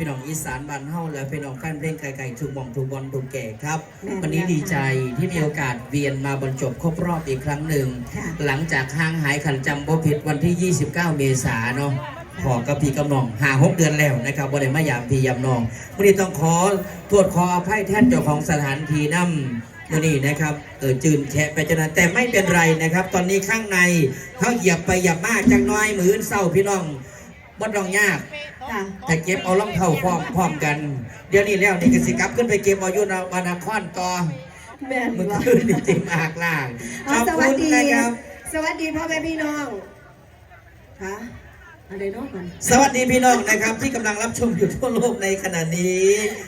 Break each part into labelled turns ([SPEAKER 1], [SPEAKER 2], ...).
[SPEAKER 1] พี่น้องอีสานบ้านเฮาและพี่น้องแฟนเพลงไกลๆทุกหมองทุกบอลทุกแก่ครับ วันนี้ดีใจที่มีโอกาสเวียนมาบรรจบครบรอบอีกครั้งหนึ่ง
[SPEAKER 2] ค่ะ
[SPEAKER 1] หลังจากห่างหายขันจำบ่ผิดวันที่ 29 เมษายนเนาะขอกับพี่กำนองหาหกเดือนแล้วนะครับบ่ได้มายามพี่ยามนองวันนี้ต้องขอโทษขออภัยแทนเจ้าของสถานที่นำวันนี้นะครับเออจืนแฉะไปจนนั้นแต่ไม่เป็นไรนะครับ ตอนนี้ข้างในเขาเหยียบไปเหยียบมากจังน้อยมืออนเศร้าพี่น้อง บ่ต้องยาก
[SPEAKER 2] ค่ะ
[SPEAKER 1] แต่เก็บเอาล่องเท่าพร้อมพร้อมกัน เดี๋ยวนี้แล้วนี่ก็สิกลับขึ้นไปเก็บเอาอยู่นามานาคอนต่อ
[SPEAKER 2] แม่น
[SPEAKER 1] เมื่อ
[SPEAKER 2] บ่
[SPEAKER 1] คืนนี่เต็มอากล่างข
[SPEAKER 2] เอา
[SPEAKER 1] อบ
[SPEAKER 2] สวัส
[SPEAKER 1] คุณ
[SPEAKER 2] ดี
[SPEAKER 1] นะครับ
[SPEAKER 2] สวัสดีพ่อแม่พี่น้องค่ะอะไรเน้องก่อน
[SPEAKER 1] สวัสดีพี่น้องนะครับ ที่กำลังรับชมอยู่ทั่วโลกในขณะนี้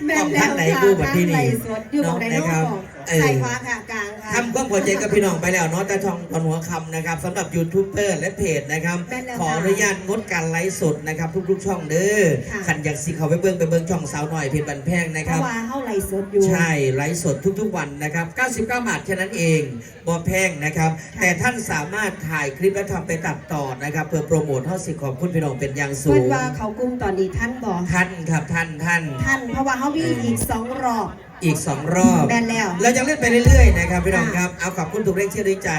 [SPEAKER 2] แม่
[SPEAKER 1] กล่อง
[SPEAKER 2] นแล้
[SPEAKER 1] ท่าน
[SPEAKER 2] ว
[SPEAKER 1] ไหน
[SPEAKER 2] ค่ะ
[SPEAKER 1] ดูบัดที่
[SPEAKER 2] ทางไล
[SPEAKER 1] นี่
[SPEAKER 2] ฟ์สดอยู่ตรงไหน
[SPEAKER 1] นะ
[SPEAKER 2] เน้อง
[SPEAKER 1] ครับ
[SPEAKER 2] บอก
[SPEAKER 1] เออ
[SPEAKER 2] ใส่ขวาค่ะกลางค่ะ
[SPEAKER 1] ทำความพอใจกับพี่น้องไปแล้วเนาะแต่ทองตอนหัวคำนะครับสำหรับยูทูบเบอร์และเพจนะครับ
[SPEAKER 2] แม่นแล้ว
[SPEAKER 1] ขออนุญาตงดการไลฟ์สดนะครับ ทุกๆ ช่องเด้อ
[SPEAKER 2] ค่ะ
[SPEAKER 1] ขันอยากสิเขาไปเบิ้งไปเบิ้งช่องสาวหน่อยเพจบันแพงนะ
[SPEAKER 2] เพ
[SPEAKER 1] ครับ
[SPEAKER 2] ราะว่าเฮาไลฟ์สดอยู่
[SPEAKER 1] ใช่ไลฟ์สดทุกๆวันนะครับ 99 บาทแค่นั้นเองบอแพงนะครับ
[SPEAKER 2] ค่ะ
[SPEAKER 1] แต่ท่านสามารถถ่ายคลิปและทำไปตัดต่อนะครับ เพื่อโปรโมทเท่าสิขอบคุณพี่น้องเป็นอย่างสู
[SPEAKER 2] เพิ่น
[SPEAKER 1] ง
[SPEAKER 2] ว่าเขากลุ้มตอนนี้ท่านบอก
[SPEAKER 1] ท่านครับท่านท่าน
[SPEAKER 2] ท่านเพราะว่าเฮามีอีกสองรอบ
[SPEAKER 1] อีกสองรอบ
[SPEAKER 2] แม่นแล้ว
[SPEAKER 1] เราจะเล่นไปเรื่อยๆนะครับพี่น้องครับ เอาขอบคุณทุกเรื่องเชื่อด้วยใจ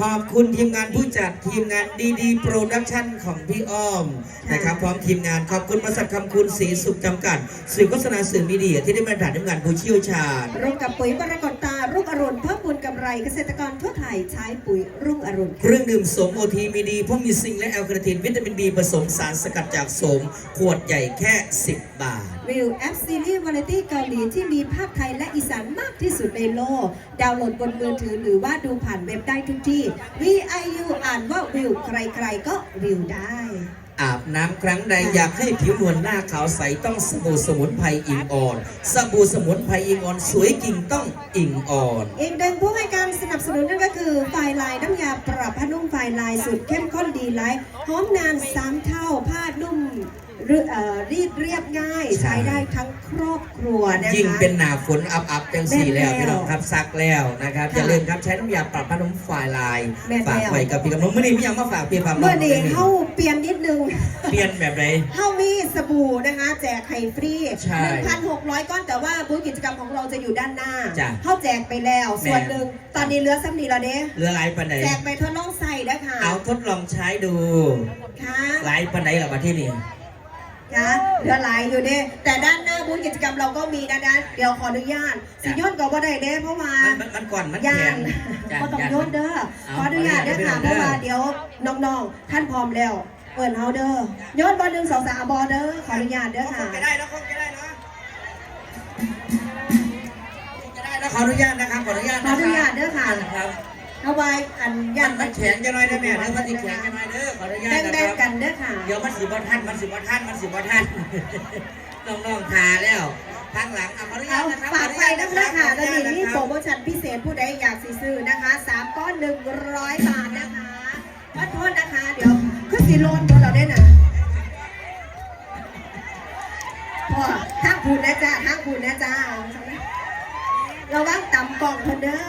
[SPEAKER 1] ขอบคุณทีมงานผู้จัดทีมงานดีดีโปรดักชั่นของพี่อ้อม
[SPEAKER 2] ค่ะ
[SPEAKER 1] นะครับพร้อมทีมงานขอบคุณบริษัทคำคุณสีสุขจำกัด สื่อโฆษณาสื่อมีเดียที่ได้มาตรฐานทำงานผู้เชี่ยวชาญ
[SPEAKER 2] ร่วมกับปุ๋ยมรกตตารุ่ง อรุณเพิ่มพูนกำไรเกษตรกรทั่วไทยใช้ปุ๋ยรุ่งอรุณ
[SPEAKER 1] เครื่องดื่มโสมโอทีมีดีเพราะมีซิงค์และแอลคาเนทีนวิตามินบีผสมสารสกัดจากโสม ขวดใหญ่แค่ 10 บาท
[SPEAKER 2] วิวแอปซีรีส์วาไรตี้เกาหลีที่มีภาคไทยและอีสานมากที่สุดในโลก ดาวน์โหลดบนมือถือหรือว่าดูผ่านเว็บได้ทุกที่ VIU อ่านว่าวิวใครๆก็วิวได้
[SPEAKER 1] อาบน้ำครั้งใดอยากให้ผิวนวลหน้าขาวใสต้องสบู่สมุนไพรอิงอ่อน สบู่สมุนไพรอิงอ่อน สวยกิ่งต้องอิงอ่อน
[SPEAKER 2] อีกหนึ่งผู้ให้การสนับสนุนนั่นก็คือไฟลายน้ำยาปรับผ้านุ่มไฟลายสุดเข้มข้นดีไลท์หอมนานสามเท่าผ้านุ่ม หรือเอ่อรีดเรียบง่าย
[SPEAKER 1] ใช่
[SPEAKER 2] ใช้ได้ทั้งครอบครัวนะคะ
[SPEAKER 1] ยิ่งเป็นหนาฝนอับอับๆจังสี่แล้ว
[SPEAKER 2] แม่นแล้ว
[SPEAKER 1] พี่น้องครับซักแล้วนะครับ
[SPEAKER 2] ค่ะ
[SPEAKER 1] อย่าลืมครับใช้น้ำยาปรับผ้านุ่มฝ่ายลาย
[SPEAKER 2] แม่นแล้ว
[SPEAKER 1] ฝากไว้กับพี่กำลังเมื่อนี้พี่ยังมาฝากพี่ความ
[SPEAKER 2] เมื่อนี้เข้าเปลี่ยนนิดนึง
[SPEAKER 1] เปลี่ยนแบบไหน
[SPEAKER 2] เข้ามีสบู่นะคะ แจกไข่ฟรี
[SPEAKER 1] ใช่
[SPEAKER 2] 1,600 ก้อนแต่ว่าบูธกิจกรรมของเราจะอยู่ด้านหน้า
[SPEAKER 1] จ้ะ
[SPEAKER 2] เข้าแจกไปแล้ว
[SPEAKER 1] แม่
[SPEAKER 2] ส่วนหนึ่งตอนนี้เหลือซ้ำนีแล้วเด้
[SPEAKER 1] เหลือหลายปันไหน
[SPEAKER 2] แจกไปทดลองใส่นะคะ
[SPEAKER 1] เอาทดลองใช้ดู
[SPEAKER 2] ค่ะ
[SPEAKER 1] หลายปันไหนหรอมาที่นี่
[SPEAKER 2] ค่ะเหลือหลายอยู่เด้แต่ด้านหน้าบูธกิจกรรมเราก็มีนะนะเดี๋ยวขออนุญาตสิย้อนก็ว่าได้เด้เพราะว่า
[SPEAKER 1] มันมันมันก่อนมัน
[SPEAKER 2] ย่า
[SPEAKER 1] แข็
[SPEAKER 2] น
[SPEAKER 1] งจ้ะ
[SPEAKER 2] ก็ต้อง
[SPEAKER 1] ย่าน
[SPEAKER 2] โยนเด้อ
[SPEAKER 1] เอา
[SPEAKER 2] ขออนุญาตเด้อค่ะ
[SPEAKER 1] ขออนุญาต
[SPEAKER 2] เพราะว่า
[SPEAKER 1] เด้อ
[SPEAKER 2] เดี๋ยวน้องๆท่านพร้อมแล้วเปิดเฮาเด้อโยนบอลหนึ่งสองสามบอลเด้อขออนุญาตเด้อ
[SPEAKER 1] ค
[SPEAKER 2] ค่ะ
[SPEAKER 1] งจะได้นะคงจะได้นะคงจะได้นะขออนุญาตนะครับขออนุญาต
[SPEAKER 2] ขออนุญาตเด้อค่ะ
[SPEAKER 1] ครับ
[SPEAKER 2] เอาไว้อัน
[SPEAKER 1] ยั
[SPEAKER 2] ยั
[SPEAKER 1] น
[SPEAKER 2] น
[SPEAKER 1] มันแข็งจะหน่อยได้ไหมเด้อมันสิแข็งจะหน่อยเด้อขออนุญาตนะ
[SPEAKER 2] แบ่ง
[SPEAKER 1] ค
[SPEAKER 2] ๆกั
[SPEAKER 1] รับ
[SPEAKER 2] นเด้อค่ะ
[SPEAKER 1] เดี๋ยวมันสิบ่ทันมันสิบ่ทันมันสิบ่ทันน้องๆทาแล้วทางหลังอะขออนุญา
[SPEAKER 2] เอา
[SPEAKER 1] ตนะครับ
[SPEAKER 2] ฝากไปน้ำนะค่ะ
[SPEAKER 1] ข
[SPEAKER 2] ต
[SPEAKER 1] อ
[SPEAKER 2] อน
[SPEAKER 1] อนุ
[SPEAKER 2] นี้
[SPEAKER 1] ญาต
[SPEAKER 2] มี
[SPEAKER 1] นะค
[SPEAKER 2] โปร
[SPEAKER 1] รับ
[SPEAKER 2] โมชั่นพิเศษผู้ใดอยากสิซื้อนะคะสามก้อนหนึ่งร้อยบาทนะคะขอโทษนะคะ เดี๋ยวขึ้นสีโลนตัวเราได้นะพ่อทั้งคุณนะจ๊ะทั้งคุณนะจ๊ะระวังต่ำกล่องเพิ่นเด้อ